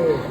네.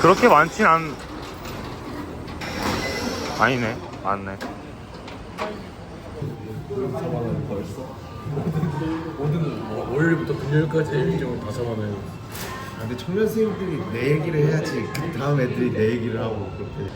그렇게 많진 않 아니네. 맞네. 모든 뭐 월요일부터 금요일까지 일정을 다 잡아내는 아, 근데 청년 선생님들이 내 얘기를 해야지. 그 다음 애들이 내 얘기를 하고 그렇게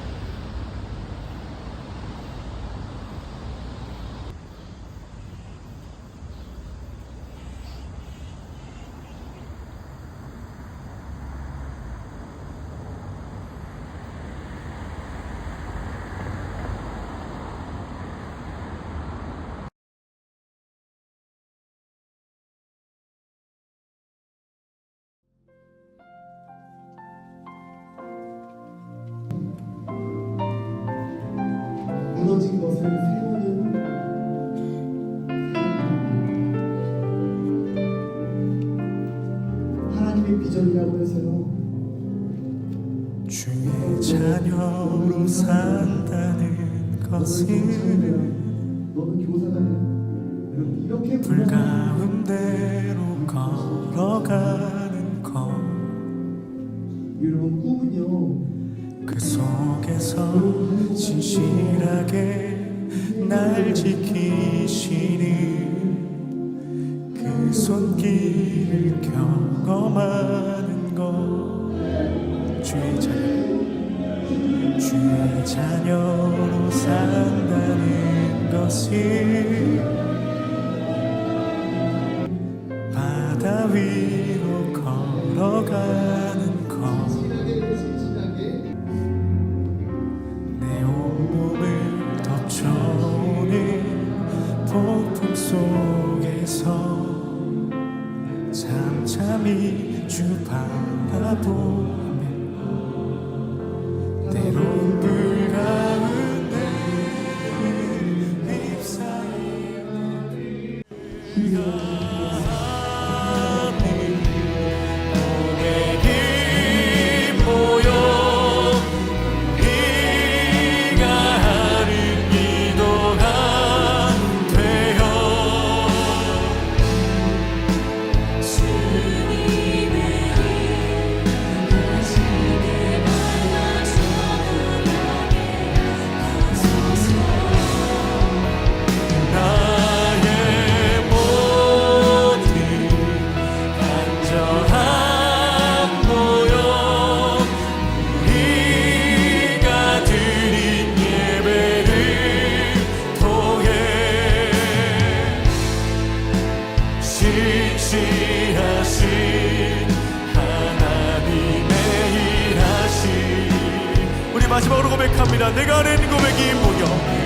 하나님의 비전이라고 해서요. 주의 자녀로 산다는 것은 너는 교사가 이렇게 불 가운데로 걸어가는 것그 여러분 꿈은요. 속에서 진실하게 날 지키시는 그 손길을 경험하는 것. 주의 자녀 주의 자녀로 산다는 잠잠히 주 바라보며 때론 불 가운데 휩싸이 마지막으로 고백합니다. 내가 하는 고백이 뭐여